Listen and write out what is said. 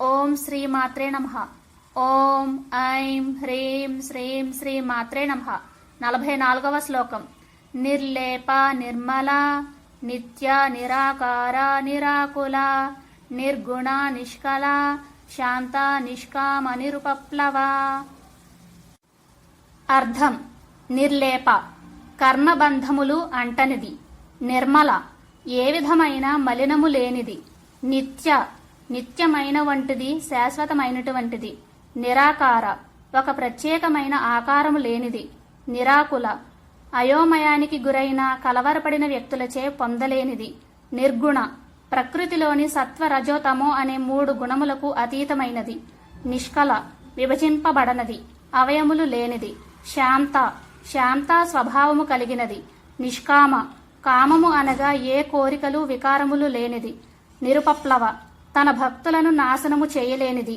ఓం శ్రీ మాత్రే నమ. ఓం ఐం హ్రీం శ్రీం శ్రీ మాత్రే నమ. నలభై నాలుగవ శ్లోకం. నిర్లేప నిర్మల నిత్య నిరాకార నిరాకుల నిర్గుణ నిష్కల శాంత నిష్కామ నిరుపప్లవ. అర్థం. నిర్లేప. కర్మబంధములు అంటనిది. నిర్మల. ఏ విధమైన మలినము లేనిది. నిత్య. నిత్యమైన వంటిది శాశ్వతమైనటువంటిది నిరాకార. ఒక ప్రత్యేకమైన ఆకారము లేనిది. నిరాకుల. అయోమయానికి గురైన కలవరపడిన వ్యక్తులచే పొందలేనిది. నిర్గుణ. ప్రకృతిలోని సత్వ రజోతమో అనే మూడు గుణములకు అతీతమైనది. నిష్కల. విభజింపబడనది. అవయములు లేనిది. శాంత. శాంత స్వభావము కలిగినది. నిష్కామ. కామము అనగా ఏ కోరికలు వికారములు లేనిది. నిరుపప్లవ. తన భక్తులను నాశనము చేయలేనిది.